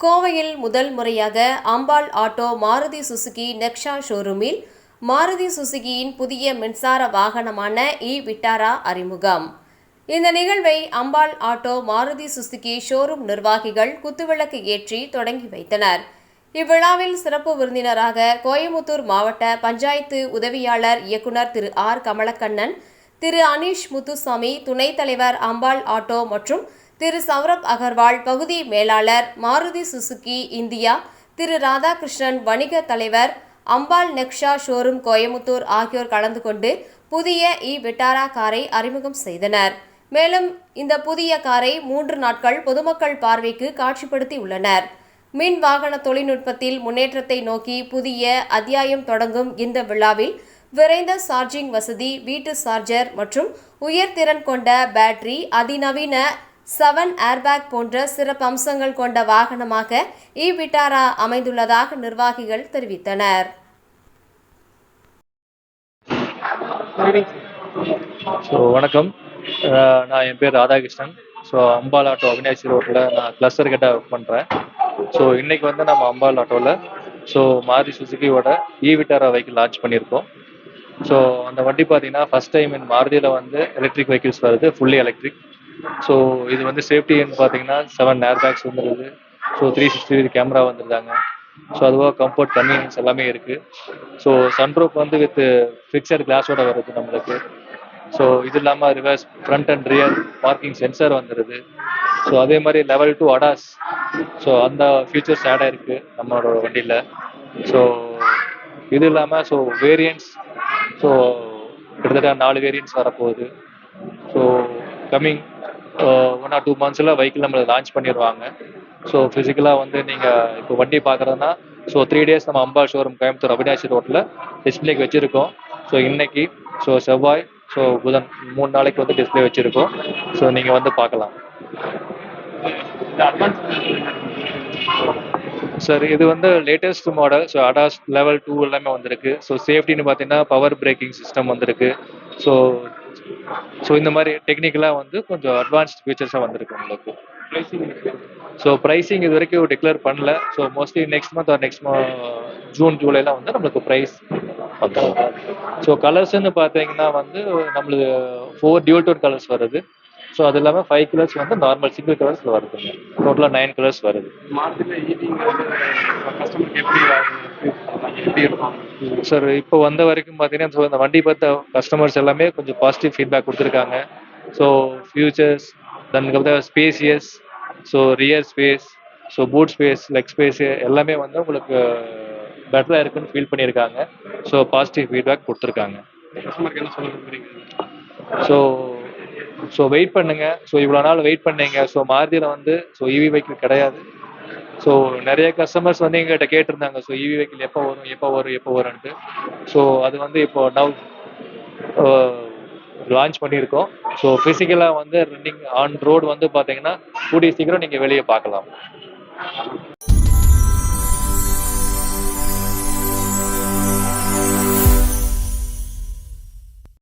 கோவையில் முதல் முறையாக அம்பாள் ஆட்டோ மாருதி சுசுகி நெக்ஷா ஷோரூமில் மாருதி சுசுகியின் புதிய மின்சார வாகனமான இ விட்டாரா அறிமுகம். இந்த நிகழ்வை Ambal auto Maruti Suzuki showroom நிர்வாகிகள் குத்துவிளக்கு ஏற்றி தொடங்கி வைத்தனர். இவ்விழாவில் சிறப்பு விருந்தினராக கோயமுத்தூர் மாவட்ட பஞ்சாயத்து உதவியாளர் இயக்குனர் திரு ஆர் கமலக்கண்ணன் திரு அனீஷ் முத்துசாமி துணைத் தலைவர் அம்பாள் ஆட்டோ மற்றும் திரு சௌரப் அகர்வால் பகுதி மேலாளர் மாருதி சுசுகி இந்தியா. திரு ராதாகிருஷ்ணன் வணிக தலைவர் அம்பாள் நெக்ஷா ஷோரூம் கோயமுத்தூர் ஆகியோர் கலந்து கொண்டு புதிய இ விட்டாரா காரை அறிமுகம் செய்தனர். மேலும் இந்த புதிய காரை மூன்று நாட்கள் பொதுமக்கள் பார்வைக்கு காட்சிப்படுத்தி உள்ளனர். மின் வாகன தொழில்நுட்பத்தில் முன்னேற்றத்தை நோக்கி புதிய அத்தியாயம் தொடங்கும் இந்த விழாவில் விரைந்த சார்ஜிங் வசதி வீட்டு சார்ஜர் மற்றும் உயர்திறன் கொண்ட பேட்டரி அதிநவீன செவன் ஏர்பேக் போன்ற சிறப்பு அம்சங்கள் கொண்ட வாகனமாக இ விட்டாரா அமைந்துள்ளதாக நிர்வாகிகள் தெரிவித்தனர். ஸோ வணக்கம். நான் என் பேர் ராதாகிருஷ்ணன். ஸோ அம்பாள் ஆட்டோ அவினாசி ரோட்டில் நான் கிளஸ்டர் கிட்ட ஒர்க் பண்ணுறேன் ஸோ இன்னைக்கு வந்து நம்ம அம்பாள் ஆட்டோவில் ஸோ மாருதி சுசுகியோட இ விட்டாரா வெஹிக்கிள் லான்ச் பண்ணியிருக்கோம். ஸோ அந்த வண்டி பார்த்தீங்கன்னா ஃபஸ்ட் டைம் இன் மாருதியில் வந்து எலக்ட்ரிக் வெஹிக்கிள்ஸ் வருது ஃபுல்லி எலக்ட்ரிக் ஸோ இது வந்து சேஃப்டின்னு பார்த்தீங்கன்னா செவன் ஏர் பேக்ஸ் வந்துருது. ஸோ த்ரீ சிக்ஸ்டி கேமரா வந்துருந்தாங்க ஸோ அதுவாக கம்ஃபர்ட் கன்வீனியன்ஸ் எல்லாமே இருக்குது ஸோ சன்ரூப் வந்து வித் ஃபிக்சர் கிளாஸோட வருது நம்மளுக்கு. ஸோ இது இல்லாமல் reverse front and rear parking sensor வந்துடுது ஸோ அதே மாதிரி லெவல் டூ அடாஸ் ஸோ அந்த ஃபீச்சர்ஸ் ஆட் ஆயிருக்கு நம்மளோட வண்டியில். ஸோ இது இல்லாமல் ஸோ வேரியன்ட்ஸ் ஸோ கிட்டத்தட்ட நாலு வேரியன்ட்ஸ் வரப்போகுது. So coming one or two மந்த்ஸில் vehicle நம்மளை லான்ச் பண்ணிடுவாங்க ஸோ ஃபிசிக்கலாக வந்து நீங்கள் இப்போ வண்டி பார்க்குறதுனா ஸோ த்ரீ டேஸ் நம்ம அம்பா ஷோரூம் கோயம்புத்தூர் அவினாசி ரோட்டில் டிஸ்பிளேக்கு வச்சுருக்கோம். ஸோ இன்னைக்கு ஸோ செவ்வாய் ஸோ புதன் மூணு நாளைக்கு வந்து டிஸ்பிளே வச்சுருக்கோம். ஸோ நீங்கள் வந்து பார்க்கலாம். சார் இது வந்து latest model so ADAS level two எல்லாமே வந்திருக்கு. ஸோ சேஃப்டின்னு பார்த்தீங்கன்னா பவர் பிரேக்கிங் சிஸ்டம் வந்திருக்கு. ஸோ ஸோ இந்த மாதிரி டெக்னிக்கலாக வந்து கொஞ்சம் அட்வான்ஸ்ட் ஃபீச்சர்ஸாக வந்திருக்கு உங்களுக்கு. ஸோ ப்ரைஸிங் இது வரைக்கும் டிக்ளேர் பண்ணல. So mostly next month or next June ஜூலைலாம் வந்து நம்மளுக்கு ப்ரைஸ் வந்துடும் ஸோ கலர்ஸ்ன்னு பார்த்தீங்கன்னா வந்து நம்மளுக்கு ஃபோர் டியூல் டோன் கலர்ஸ் வருது. ஸோ அது இல்லாமல் ஃபைவ் கலர்ஸ் வந்து நார்மல் சிங்கிள் கலர்ஸில் வருதுங்க. டோட்டலாக நைன் கலர்ஸ் வருது. மார்க்கெட்டில் ஈட்டிங் கஸ்டமருக்கு எப்படி இருக்கும் சார் இப்போ வந்த வரைக்கும் பார்த்தீங்கன்னா ஸோ இந்த வண்டி பார்த்த கஸ்டமர்ஸ் எல்லாமே கொஞ்சம் பாசிட்டிவ் ஃபீட்பேக் கொடுத்துருக்காங்க. ஸோ ஃபியூச்சர்ஸ் தன் spacious so rear space so boot space leg space எல்லாமே வந்து உங்களுக்கு பெட்டராக இருக்குன்னு ஃபீல் பண்ணியிருக்காங்க. ஸோ பாசிட்டிவ் ஃபீட்பேக் கொடுத்துருக்காங்க. ஸோ ஸோ வெயிட் பண்ணுங்க. ஸோ இவ்வளோ நாள் வெயிட் பண்ணீங்க. ஸோ மாருதியில் வந்து ஸோ இவி வெஹிக்கிள் கிடையாது. ஸோ நிறைய கஸ்டமர்ஸ் வந்து எங்ககிட்ட கேட்டிருந்தாங்க. ஸோ இவி வெஹிக்கிள் எப்போ வரும் எப்போ வரும் எப்போ வரும்ன்ட்டு. ஸோ அது வந்து இப்போ நவ் லான்ச் பண்ணியிருக்கோம். ஸோ ஃபிசிக்கலாக வந்து ரன்னிங் ஆன் ரோடு வந்து பார்த்தீங்கன்னா கூடிய சீக்கிரம் நீங்கள் வெளியே பார்க்கலாம்.